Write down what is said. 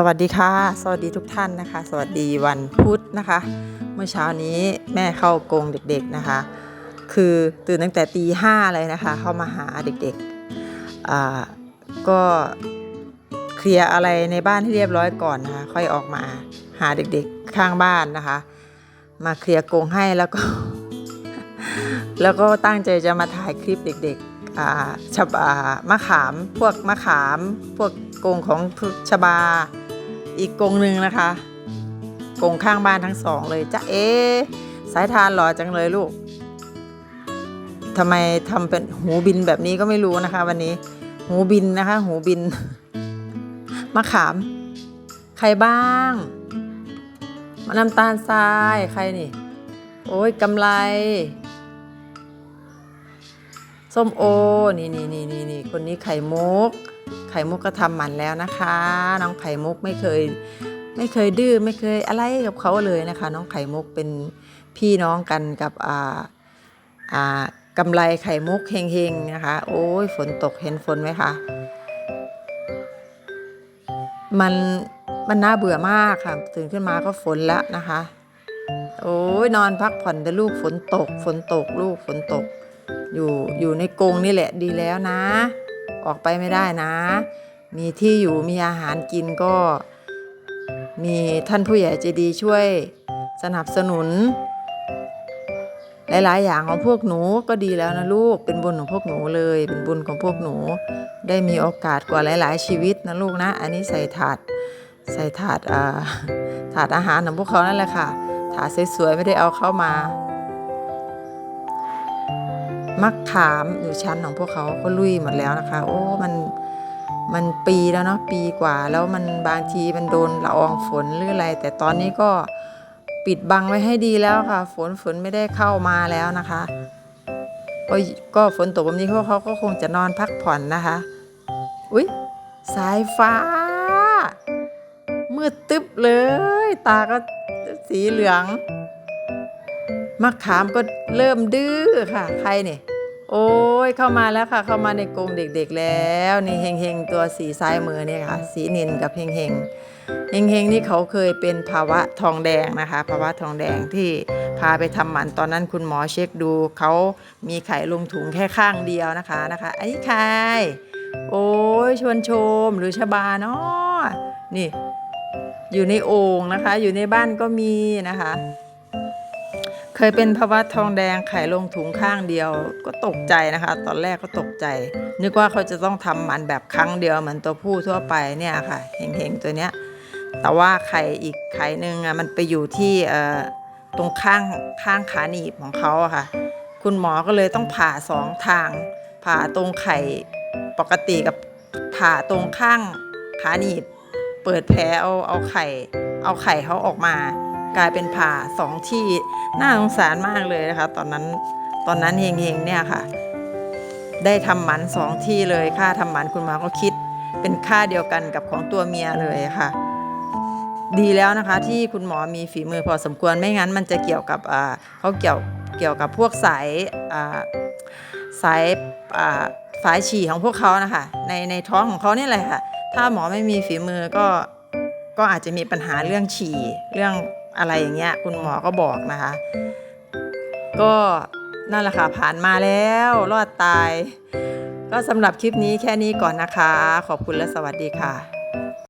สวัสดีค่ะ สวัสดีทุกท่านนะคะ สวัสดีวันพุธนะคะ เมื่อเช้านี้แม่เข้ากงเด็กๆนะคะ คือตื่นตั้งแต่ตีห้าเลยนะคะ เข้ามาหาเด็กๆก็เคลียร์อะไรในบ้านให้เรียบร้อยก่อนนะคะ ค่อยออกมาหาเด็กๆข้างบ้านนะคะ มาเคลียร์กงให้แล้วก็ แล้วก็ตั้งใจจะมาถ่ายคลิปเด็กๆอ่าชบามะขามพวกมะขามพวกโกงของชบา อีกกงหนึ่งนะคะกงข้างบ้านทั้งสองเลยจ้าเอสายทานหล่อจังเลยลูกทำไมทำเป็นหูบินแบบนี้ก็ไม่รู้นะคะ วันนี้ หูบินนะคะ หูบินมะขาม ใครบ้างมะน้ำตาลทรายใครนี่ โอ้ยกำไร ส้มโอ นี่นี่นี่นี่นี่คนนี้ไข่มุก ไข่มุกก็ทำหมันแล้วนะคะ น้องไข่มุกไม่เคยไม่เคยดื้อไม่เคยอะไรกับเขาเลยนะคะ น้องไข่มุกเป็นพี่น้องกันกับอ่าอ่ากำไรไข่มุกเฮงๆนะคะ โอ้ยฝนตกเห็นฝนไหมคะมันมันน่าเบื่อมากค่ะ ตื่นขึ้นมาก็ฝนแล้วนะคะ โอ้ยนอนพักผ่อนแต่ลูกฝนตก ฝนตกลูกฝนตก อยู่อยู่ในกรงนี่แหละดีแล้วนะ ออกไปไม่ได้นะ มีที่อยู่มีอาหารกินก็ มีท่านผู้ใหญ่ใจดีช่วยสนับสนุน หลายๆ อย่างของพวกหนูก็ดีแล้วนะลูกเป็นบุญของพวกหนูเลย เป็นบุญของพวกหนู ได้มีโอกาสกว่าหลาย ๆ ชีวิตนะลูกนะ อันนี้ใส่ถาดใส่ถาดอ่าถาดอาหารของพวกเขานั่นแหละค่ะถาดสวยๆไม่ได้เอาเข้ามา มักขามอยู่ชั้นของพวกเขาก็ลุยหมดแล้วนะคะ โอ้มันมันปีแล้วเนาะปีกว่า แล้วมันบางทีมันโดนละอองฝนหรืออะไร แต่ตอนนี้ก็ปิดบังไว้ให้ดีแล้วค่ะ ฝนฝนไม่ได้เข้ามาแล้วนะคะก็ก็ฝนตกแบบนี้พวกเขาก็คงจะนอนพักผ่อนนะคะ อุ๊ย สายฟ้า มืดตึ๊บเลย ตาก็สีเหลืองมะขามก็เริ่มดื้อค่ะ ใครเนี่ย โอ้ยเข้ามาแล้วค่ะ เข้ามาในกรงเด็กๆแล้ว นี่เฮงเฮงๆตัวสีซ้ายมือเนี่ยค่ะ สีนินกับเฮงเฮงเฮงเฮงๆนี่เขาเคยเป็นภาวะทองแดงนะคะ ภาวะทองแดงที่พาไปทำหมันตอนนั้นคุณหมอเช็คดูเขามีไข่ลงถุงแค่ข้างเดียวนะคะนะคะอันนี้ใครโอ้ยชวนชมหรือชบาเนาะนี่ อยู่ในโอ่งนะคะ อยู่ในบ้านก็มีนะคะ เคยเป็นภาวะทองแดงไข่ลงถุงข้างเดียวก็ตกใจนะคะ ตอนแรกก็ตกใจ นึกว่าเขาจะต้องทำหมันแบบครั้งเดียวเหมือนตัวผู้ทั่วไปเนี่ยค่ะเฮงๆตัวเนี้ยแต่ว่าไข่อีกไข่หนึ่งอะมันไปอยู่ที่เอ่อตรงข้างข้างขาหนีบของเขาอะค่ะ คุณหมอก็เลยต้องผ่าสองทาง ผ่าตรงไข่ปกติกับผ่าตรงข้างขาหนีบ เปิดแผลเอาเอาไข่เอาไข่เขาออกมา กลายเป็นผ่าสองที่น่าสงสารมากเลยนะคะ ตอนนั้นตอนนั้นเฮงๆเนี่ยค่ะ ได้ทำหมันสองที่เลยค่าทำหมันคุณหมอก็คิด เป็นค่าเดียวกันกับของตัวเมียเลยค่ะ ดีแล้วนะคะที่คุณหมอมีฝีมือพอสมควรไม่งั้นมันจะเกี่ยวกับเขาเกี่ยวเกี่ยวกับพวกสายสายสายฉี่ของพวกเขานะคะ ในในท้องของเขานี่แหละค่ะ ถ้าหมอไม่มีฝีมือก็ก็อาจจะมีปัญหาเรื่องฉี่เรื่อง อะไรอย่างเงี้ยคุณหมอก็บอกนะคะ ก็นั่นแหละค่ะผ่านมาแล้วรอดตาย ก็สำหรับคลิปนี้แค่นี้ก่อนนะคะ ขอบคุณและสวัสดีค่ะ